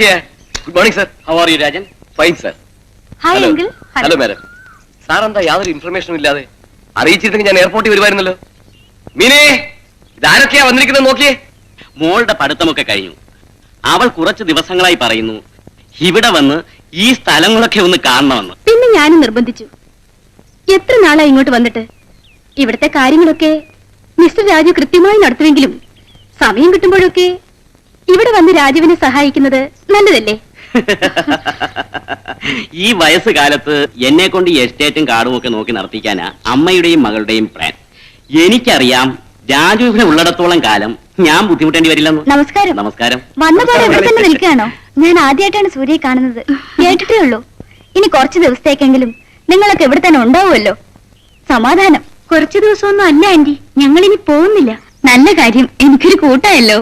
ദാ good morning sir how are you Rajan? Fine sir hi uncle hello madam sir എന്താ യാതൊരു ഇൻഫർമേഷനും ഇല്ലാതെ? അറിയിച്ചിരുന്നെങ്കിൽ ഞാൻ എയർപോർട്ടിൽ വരുമായിരുന്നല്ലോ. മീനേ ഇതാരൊക്കെയാ വന്നിരിക്കുന്നത് നോക്കിയേ. മോളുടെ പഠിത്തമൊക്കെ കഴിഞ്ഞു. അവൾ കുറച്ച് ദിവസങ്ങളായി പറയുന്നു ഇവിടെ വന്ന് ഈ സ്ഥലങ്ങളൊക്കെ ഒന്ന് കാണണമെന്ന്. പിന്നെ ഞാനും നിർബന്ധിച്ചു. എത്ര നാളായി ഇങ്ങോട്ട് വന്നിട്ട്? ഇവിടുത്തെ കാര്യങ്ങളൊക്കെ മിസ്റ്റർ രാജു കൃത്യമായി നടത്തുമെങ്കിലും സമയം കിട്ടുമ്പോഴൊക്കെ ഇവിടെ വന്ന് രാജുവിനെ സഹായിക്കുന്നത് നല്ലതല്ലേ? ഈ വയസ്സുകാലത്ത് എന്നെ കൊണ്ട് എസ്റ്റേറ്റും കാടും ഒക്കെ നോക്കി നടത്തിക്കാനാ അമ്മയുടെയും മകളുടെയും പ്ലാൻ എനിക്കറിയാം രാജു ഇവിടെ ഉള്ളിടത്തോളം കാലം ഞാൻ ബുദ്ധിമുട്ടേണ്ടി വരില്ലെന്ന്. നമസ്കാരം. നമസ്കാരം. വന്ന പോലെ ഇവിടെ തന്നെ നിൽക്കുകയാണോ? ഞാൻ ആദ്യമായിട്ടാണ് സൂര്യയെ കാണുന്നത്. കേട്ടിട്ടേ ഉള്ളൂ. ഇനി കുറച്ച് ദിവസത്തേക്കെങ്കിലും നിങ്ങളൊക്കെ ഇവിടെ തന്നെ ഉണ്ടാവുമല്ലോ. സമാധാനം. കുറച്ചു ദിവസമൊന്നും അല്ല ആന്റി. ഞങ്ങൾ ഇനി പോകുന്നില്ല. നല്ല കാര്യം എനിക്കൊരു കൂട്ടായല്ലോ.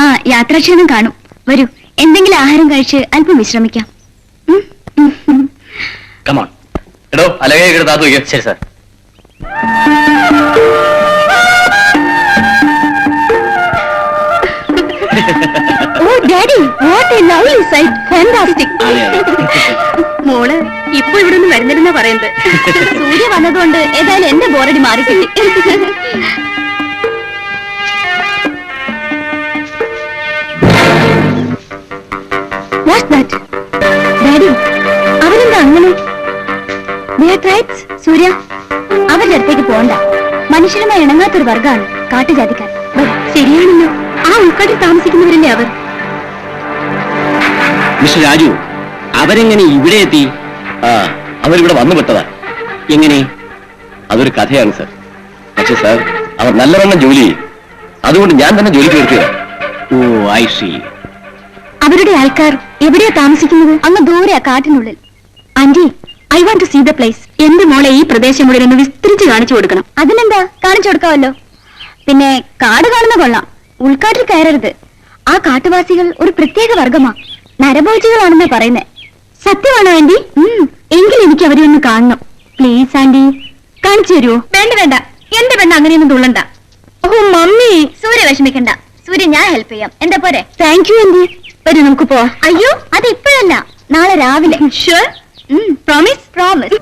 ആ യാത്രാക്ഷീണം കാണും. വരൂ എന്തെങ്കിലും ആഹാരം കഴിച്ച് അല്പം വിശ്രമിക്കാം. കമോൺ എടോ അലകയെ താത്തു ശരി സാർ. മോൾ ഇപ്പൊ ഇവിടെ നിന്ന് വരുന്നില്ലെന്നാ പറയുന്നത് സൂര്യ വന്നതുകൊണ്ട് ഏതായാലും എന്റെ ബോറടി മാറിക്കിട്ടി. What's that? ഡാഡി അവരെന്താ അങ്ങനെ? സൂര്യ അവരുടെ അടുത്തേക്ക് പോണ്ട. മനുഷ്യരുമായി ഇണങ്ങാത്തൊരു വർഗമാണ് കാട്ടുജാതിക്കാർ. ശരിയാണല്ലോ. ആ ഉൾക്കാട്ടിൽ താമസിക്കുന്നവരല്ലേ അവർ? മിസ്റ്റർ രാജു അവരെങ്ങനെ ഇവിടെ എത്തി? ആ അവരിവിടെ വന്നു പെട്ടതാ. എങ്ങനെ? അതൊരു കഥയാണ് സർ. പക്ഷെ സർ അവർ നല്ലവണ്ണം ജോലി ചെയ്യും. അതുകൊണ്ട് ഞാൻ തന്നെ ജോലിക്ക് നിർത്തിയതാ. Oh I see. അവരുടെ ആൾക്കാർ എവിടെയാ താമസിക്കുന്നത്? അങ്ങ് ദൂരെ കാട്ടിനുള്ളിൽ. Aunty I want to see the place എന്റെ മോളെ ഈ പ്രദേശം മുഴുവൻ ഒന്ന് വിസ്തരിച്ച് കാണിച്ചു കൊടുക്കണം. അതിനെന്താ? കാണിച്ചു കൊടുക്കാമല്ലോ. പിന്നെ കാട് കാണുന്ന കൊള്ളാം. ഉൾക്കാട്ടിൽ കയറരുത്. ആ കാട്ടുവാസികൾ ഒരു പ്രത്യേക വർഗമാ. നരഭോജികളാണെന്നാ പറയുന്നേ. സത്യമാണോ ആന്റി? എങ്കിൽ എനിക്ക് അവരെ ഒന്ന് കാണണം. Please aunty. കാണിച്ചു തരുമോ വേണ്ട വേണ്ട. എന്റെ പെണ്ണ അങ്ങനെയൊന്നും തുള്ളണ്ട. ഓ മമ്മി. സൂര്യ വിഷമിക്കണ്ട. സൂര്യ ഞാൻ ഹെൽപ്പ് ചെയ്യാം. എന്താ പോരെ? Thank you aunty. വരൂ നമുക്ക് പോവാം. അയ്യോ അത് ഇപ്പോഴല്ല നാളെ രാവിലെ. ഷുവർ പ്രോമിസ് പ്രോമിസ്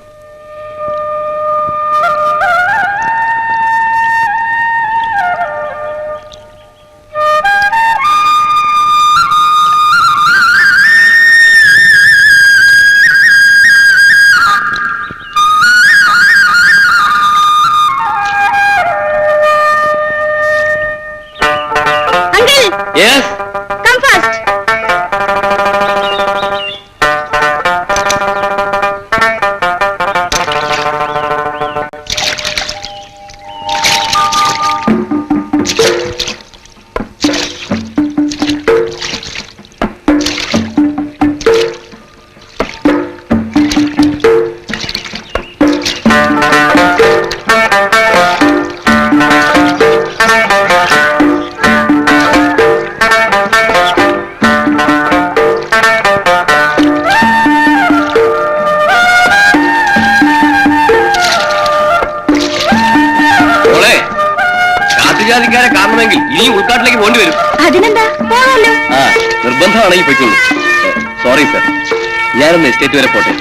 ഞാനൊന്ന് എസ്റ്റേറ്റ് വരെ പോട്ടെ.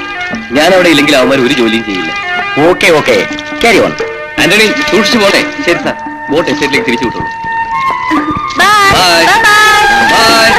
ഞാൻ അവിടെ ഇല്ലെങ്കിൽ അവന്മാർ ഒരു ജോലിയും ചെയ്യില്ല. Okay okay carry on Antony സൂക്ഷിച്ചു പോട്ടെ. ശരി സാർ ബോട്ട് എസ്റ്റേറ്റിലേക്ക് തിരിച്ചു വിട്ടോളൂ. ബൈ ബൈ ബൈ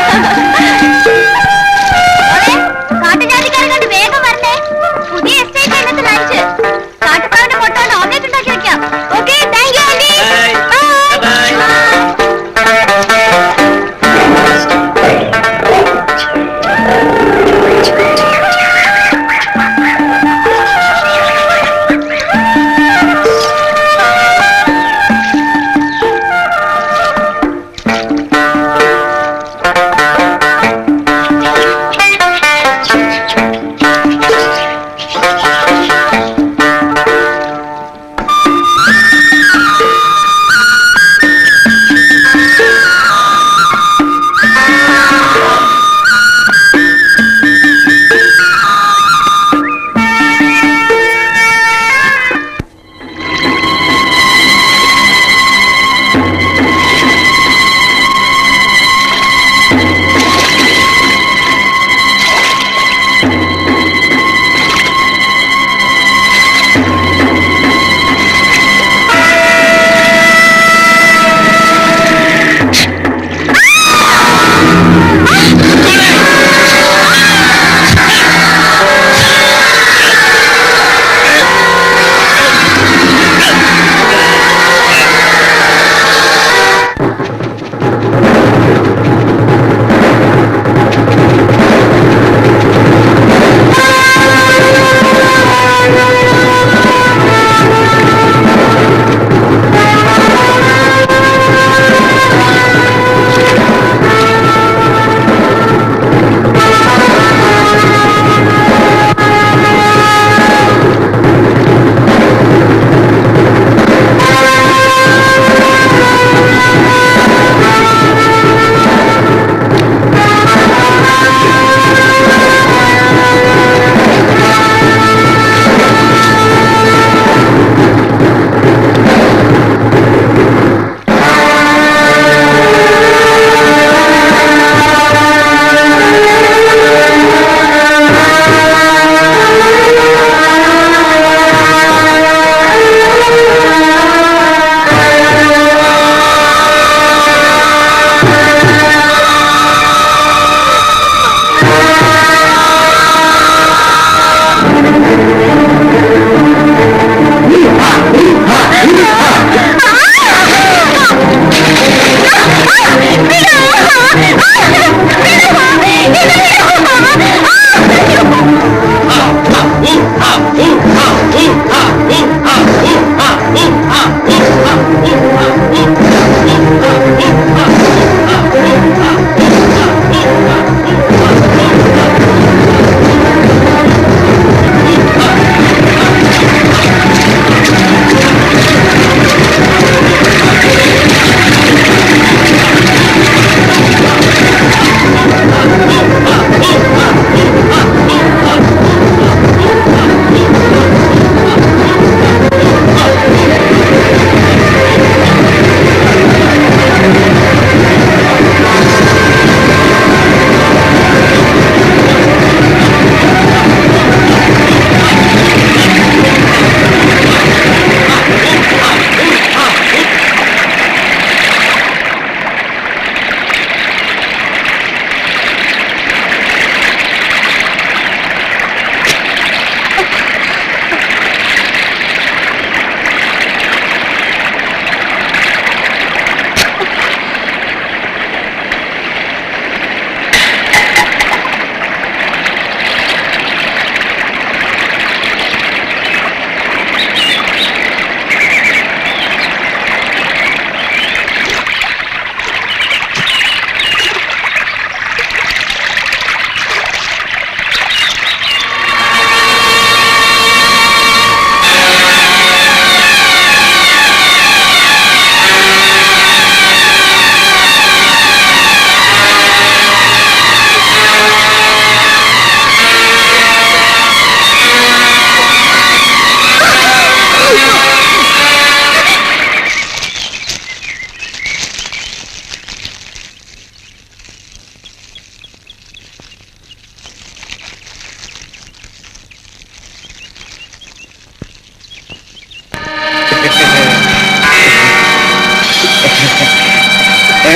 ഓ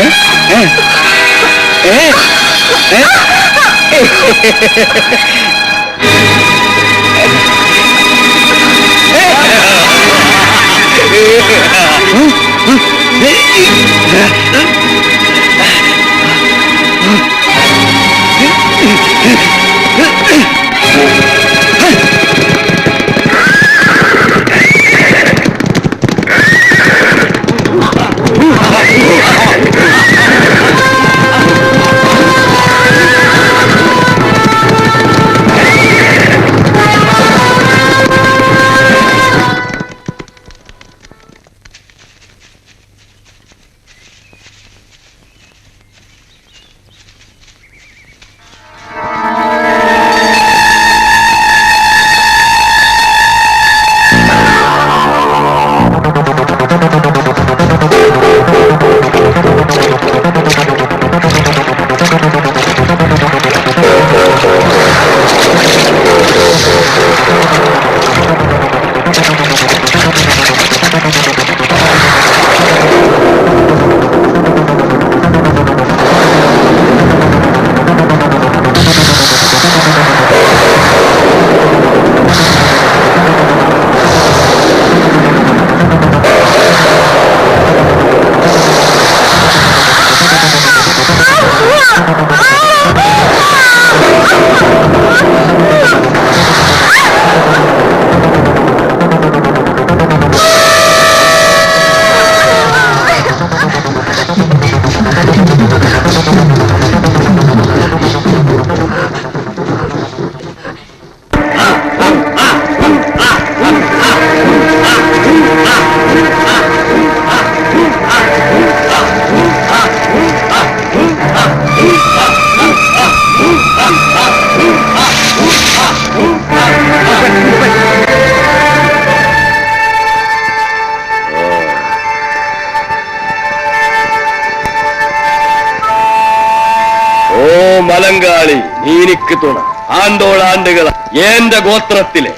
നീനിക്ക് തുണ. ആണ്ടോളാണ്ടുകൾ എന്റെ ഗോത്രത്തിലെ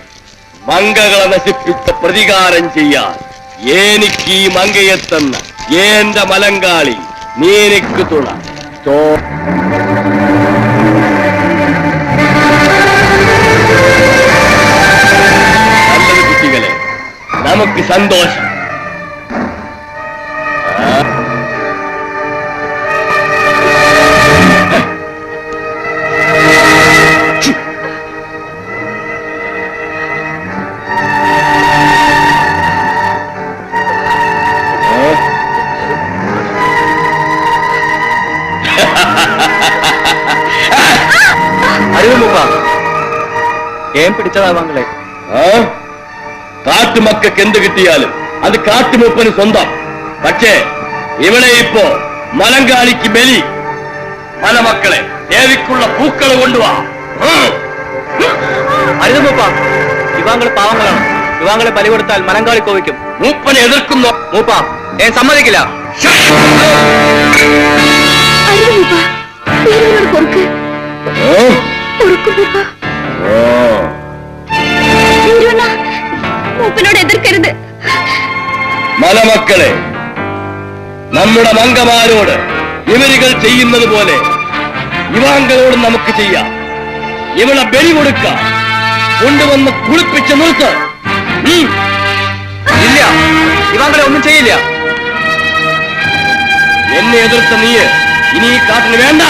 മങ്കകളെ നശിപ്പിച്ച പ്രതികാരം ചെയ്യാൻ എനിക്ക് ഈ മങ്കയെ തന്ന എന്റെ മലങ്കാളി നീനിക്ക് തുണ. ചോ നമുക്ക് സന്തോഷം. ഏം? കാട്ടുമക്കൾക്ക് എന്ത് കിട്ടിയാലും അത് കാട്ടുമൂപ്പന് സ്വന്തം. പക്ഷേ ഇവിടെ ഇപ്പോ മലങ്കാളിക്ക് ബലി. മലമക്കളെ ദേവിക്കുള്ള പൂക്കൾ കൊണ്ടുവാ. അരുതുമുപ്പ യുവാങ്ങൾ പാവങ്ങളാണ്. യുവാങ്ങളെ ബലി കൊടുത്താൽ മലങ്കാളി കോവിക്കും. മൂപ്പനെ എതിർക്കുന്നു. മൂപ്പ ഏ സമ്മതിക്കില്ല. അരുത് മൂപ്പനോട് എതിർക്കരുത്. മലമക്കളെ നമ്മുടെ മംഗമാരോട് ഇവരുകൾ ചെയ്യുന്നത് പോലെ ഇവാങ്കളോട് നമുക്ക് ചെയ്യാം. ഇവളെ ബലി കൊടുക്കാം. കൊണ്ടുവന്ന് കുളിപ്പിച്ച് നിർത്ത്. ഇല്ല യുവാങ്ങളെ ഒന്നും ചെയ്യില്ല. എന്നെ എതിർത്ത നീ ഇനി ഈ കാട്ടിന് വേണ്ട.